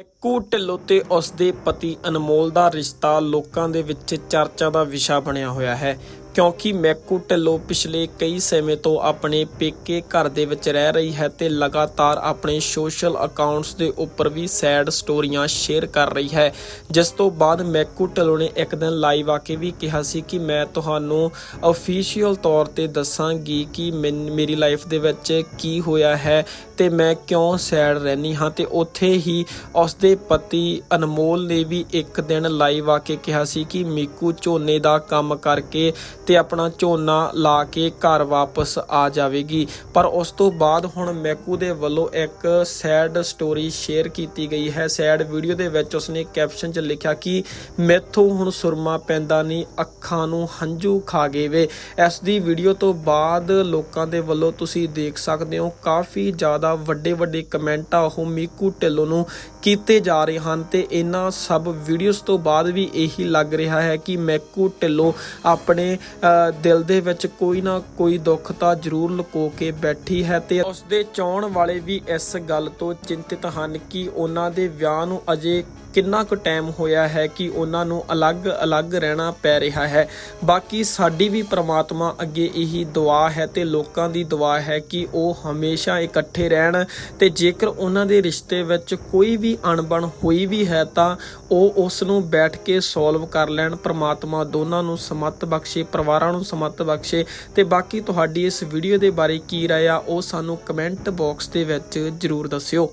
ਕੂ ਢਿੱਲੋਂ ਤੇ ਉਸ ਦੇ ਪਤੀ ਅਨਮੋਲ ਦਾ ਰਿਸ਼ਤਾ ਲੋਕਾਂ ਦੇ ਵਿੱਚ ਚਰਚਾ ਦਾ ਵਿਸ਼ਾ ਬਣਿਆ ਹੋਇਆ ਹੈ। ਕਿਉਂਕਿ ਮੈਕੂ ਢਿੱਲੋਂ ਪਿਛਲੇ ਕਈ ਸਮੇਂ ਤੋਂ ਆਪਣੇ ਪੇਕੇ ਘਰ ਦੇ ਵਿੱਚ ਰਹਿ ਰਹੀ ਹੈ ਤੇ ਲਗਾਤਾਰ ਆਪਣੇ ਸੋਸ਼ਲ ਅਕਾਊਂਟਸ ਦੇ ਉੱਪਰ ਵੀ ਸੈਡ ਸਟੋਰੀਆਂ ਸ਼ੇਅਰ ਕਰ ਰਹੀ ਹੈ। ਜਿਸ ਤੋਂ ਬਾਅਦ ਮੈਕੂ ਢਿੱਲੋਂ ਨੇ ਇੱਕ ਦਿਨ ਲਾਈਵ ਆ ਕੇ ਵੀ ਕਿਹਾ ਸੀ ਕਿ ਮੈਂ ਤੁਹਾਨੂੰ ਅਫੀਸ਼ੀਅਲ ਤੌਰ ਤੇ ਦੱਸਾਂਗੀ ਕਿ ਮੈਨ- ਮੇਰੀ ਲਾਈਫ ਦੇ ਵਿੱਚ ਕੀ ਹੋਇਆ ਹੈ ਤੇ ਮੈਂ ਕਿਉਂ ਸੈਡ ਰਹਿਨੀ ਹਾਂ ਤੇ ਉੱਥੇ ਹੀ ਉਸ ਦੇ ਪਤੀ ਅਨਮੋਲ ਨੇ ਵੀ ਇੱਕ ਦਿਨ ਲਾਈਵ ਆ ਕੇ ਕਿਹਾ ਸੀ ਕਿ ਮੀਕੂ ਝੋਨੇ ਦਾ ਕੰਮ ਕਰਕੇ ਤੇ ਆਪਣਾ ਝੋਨਾ ਲਾ ਕੇ ਘਰ ਵਾਪਸ ਆ ਜਾਵੇਗੀ। ਪਰ ਉਸ ਤੋਂ ਬਾਅਦ ਹੁਣ ਮੈਕੂ ਦੇ ਵੱਲੋਂ ਇੱਕ ਸੈਡ ਸਟੋਰੀ ਸ਼ੇਅਰ ਕੀਤੀ ਗਈ ਹੈ। ਸੈਡ ਵੀਡੀਓ ਦੇ ਵਿੱਚ ਉਸਨੇ ਕੈਪਸ਼ਨ 'ਚ ਲਿਖਿਆ ਕਿ ਮੈਥੋਂ ਹੁਣ ਸੁਰਮਾ ਪੈਂਦਾ ਨਹੀਂ, ਅੱਖਾਂ ਨੂੰ ਹੰਝੂ ਖਾ ਗਏ ਵੇ ਇਸ ਦੀ ਵੀਡੀਓ ਤੋਂ ਬਾਅਦ ਲੋਕਾਂ ਦੇ ਵੱਲੋਂ ਤੁਸੀਂ ਦੇਖ ਸਕਦੇ ਹੋ, ਕਾਫੀ ਜ਼ਿਆਦਾ ਵੱਡੇ ਵੱਡੇ ਕਮੈਂਟ ਆ ਉਹ ਮੀਕੂ ਢਿੱਲੋਂ ਨੂੰ ਕੀਤੇ ਜਾ ਰਹੇ ਹਨ ਤੇ ਇਹਨਾਂ ਸਭ ਵੀਡੀਓਜ਼ ਤੋਂ ਬਾਅਦ ਵੀ ਇਹੀ ਲੱਗ ਰਿਹਾ ਹੈ ਕਿ ਮੈਕੂ ਢਿੱਲੋਂ ਆਪਣੇ ਦਿਲ ਦੇ ਵਿੱਚ ਕੋਈ ਨਾ ਕੋਈ ਦੁੱਖ ਤਾਂ ਜ਼ਰੂਰ ਲੁਕੋ ਕੇ ਬੈਠੀ ਹੈ ਤੇ ਉਸ ਦੇ ਚਾਹਣ ਵਾਲੇ ਵੀ ਇਸ ਗੱਲ ਤੋਂ ਚਿੰਤਿਤ ਹਨ ਕਿ ਉਹਨਾਂ ਦੇ ਵਿਆਹ ਨੂੰ ਅਜੇ ਕਿੰਨਾ ਕੁ ਟਾਈਮ ਹੋਇਆ ਹੈ ਕਿ ਉਹਨਾਂ ਨੂੰ ਅਲੱਗ-ਅਲੱਗ ਰਹਿਣਾ ਪੈ ਰਿਹਾ ਹੈ? ਬਾਕੀ ਸਾਡੀ ਵੀ ਪ੍ਰਮਾਤਮਾ ਅੱਗੇ ਇਹੀ ਦੁਆ ਹੈ ਤੇ ਲੋਕਾਂ ਦੀ ਦੁਆ ਹੈ ਕਿ ਉਹ ਹਮੇਸ਼ਾ ਇਕੱਠੇ ਰਹਿਣ ਤੇ ਜੇਕਰ ਉਹਨਾਂ ਦੇ ਰਿਸ਼ਤੇ ਵਿੱਚ ਕੋਈ ਵੀ ਅਣਬਣ ਹੋਈ ਵੀ ਹੈ ਤਾਂ ਉਹ ਉਸ ਨੂੰ ਬੈਠ ਕੇ ਸੋਲਵ ਕਰ ਲੈਣ। ਪ੍ਰਮਾਤਮਾ ਦੋਨਾਂ ਨੂੰ ਸਮੱਤ ਬਖਸ਼ੇ, ਪਰਿਵਾਰਾਂ ਨੂੰ ਸਮੱਤ ਬਖਸ਼ੇ। ਤੇ ਬਾਕੀ ਤੁਹਾਡੀ ਇਸ ਵੀਡੀਓ ਦੇ ਬਾਰੇ ਕੀ ਰਾਏ ਆ, ਉਹ ਸਾਨੂੰ ਕਮੈਂਟ ਬਾਕਸ ਦੇ ਵਿੱਚ ਜਰੂਰ ਦੱਸਿਓ।